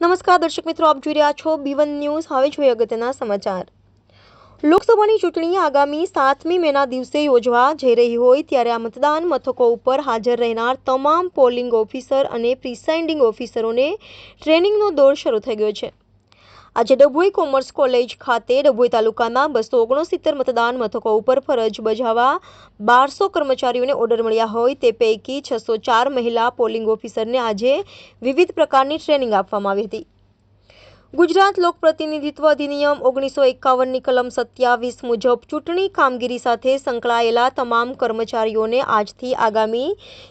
નમસ્કાર દર્શક મિત્રો, આપ જોઈ રહ્યા છો બીવન ન્યૂઝ હવે જોઈએ અગત્યના સમાચાર. લોકસભાની ચૂંટણી આગામી સાતમી મેના દિવસે યોજવા જઈ રહી હોય ત્યારે આ મતદાન મથકો ઉપર હાજર રહેનાર તમામ પોલિંગ ઓફિસર અને પ્રિસાઇન્ડિંગ ઓફિસરોને ટ્રેનિંગનો દોર શરૂ થઈ ગયો છે. આજે ડભોઈ કોમર્સ કોલેજ ખાતે ડભોઈ તાલુકાના બસો ઓગણસિત્તેર મતદાન મથકો ઉપર ફરજ બજાવવા બારસો કર્મચારીઓને ઓર્ડર મળ્યા હોય તે પૈકી છસો ચાર મહિલા પોલિંગ ઓફિસરને આજે વિવિધ પ્રકારની ટ્રેનિંગ આપવામાં આવી હતી. ગુજરાત લોકપ્રતિનિધિત્વ અધિનિયમ ઓગણીસો એકાવનની કલમ સત્યાવીસ મુજબ ચૂંટણી કામગીરી સાથે સંકળાયેલા તમામ કર્મચારીઓને આજથી આગામી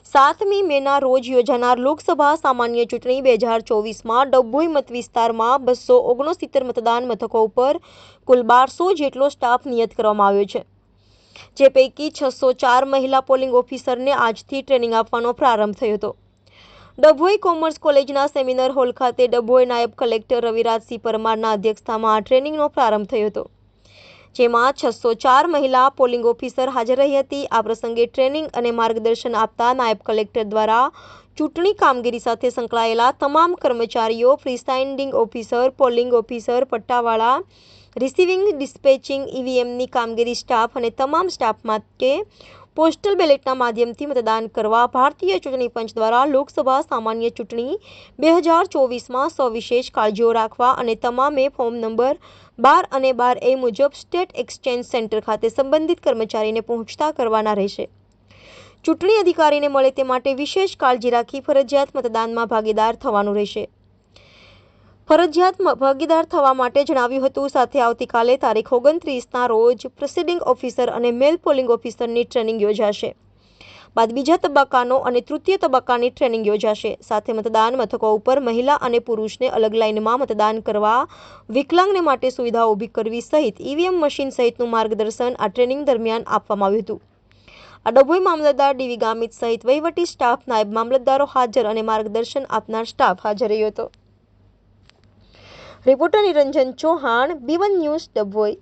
સાતમી મેના રોજ યોજાનાર લોકસભા સામાન્ય ચૂંટણી બે હજાર ચોવીસમાં ડભોઈ મત વિસ્તારમાં બસો ઓગણસિત્તેર મતદાન મથકો ઉપર કુલ બારસો જેટલો સ્ટાફ નિયત કરવામાં આવ્યો છે. જે પૈકી છસો ચાર મહિલા પોલિંગ ઓફિસરને આજથી ટ્રેનિંગ આપવાનો પ્રારંભ થયો હતો. ડભોઈ કોમર્સ કોલેજના સેમિનાર હોલ ખાતે ડભોઈ નાયબ કલેક્ટર રવિરાજસિંહ પરમારના અધ્યક્ષતામાં આ ટ્રેનિંગનો પ્રારંભ થયો હતો. જેમાં છસો ચાર મહિલા પોલિંગ ઓફિસર હાજર રહી હતી. આ પ્રસંગે ટ્રેનિંગ અને માર્ગદર્શન આપતા નાયબ કલેક્ટર દ્વારા ચૂંટણી કામગીરી સાથે સંકળાયેલા તમામ કર્મચારીઓ, પ્રિસાઇડિંગ ઓફિસર, પોલિંગ ઓફિસર, પટ્ટાવાળા, રિસીવિંગ ડિસ્પેચિંગ ઈવીએમની કામગીરી સ્ટાફ અને તમામ સ્ટાફ માટે પોસ્ટલ બેલેટના માધ્યમથી મતદાન કરવા ભારતીય ચૂંટણી પંચ દ્વારા લોકસભા સામાન્ય ચૂંટણી બે હજાર ચોવીસમાં સવિશેષ કાળજીઓ રાખવા અને તમામે ફોર્મ નંબર બાર અને બાર એ મુજબ સ્ટેટ એક્સચેન્જ સેન્ટર ખાતે સંબંધિત કર્મચારીને પહોંચતા કરવાના રહેશે. ચૂંટણી અધિકારીને મળે તે માટે વિશેષ કાળજી રાખી ફરજિયાત મતદાનમાં ભાગીદાર થવાનું રહેશે. ફરજિયાત ભાગીદાર થવા માટે જણાવ્યું હતું. સાથે આવતીકાલે તારીખ ઓગણત્રીસના રોજ પ્રિસિડિંગ ઓફિસર અને મેલ પોલિંગ ઓફિસરની ટ્રેનિંગ યોજાશે. બાદ બીજા તબક્કાનો અને તૃતીય તબક્કાની ટ્રેનિંગ યોજાશે. સાથે મતદાન મથકો ઉપર મહિલા અને પુરુષને અલગ લાઇનમાં મતદાન કરવા, વિકલાંગને માટે સુવિધા ઊભી કરવી સહિત ઈવીએમ મશીન સહિતનું માર્ગદર્શન આ ટ્રેનિંગ દરમિયાન આપવામાં આવ્યું હતું. આ ડભોઈ મામલતદાર ડીવી ગામિત સહિત વહીવટી સ્ટાફ નાયબ મામલતદારો હાજર અને માર્ગદર્શન આપનાર સ્ટાફ હાજર રહ્યો હતો. Reporter Niranjan Chauhan B one news Dabhoi.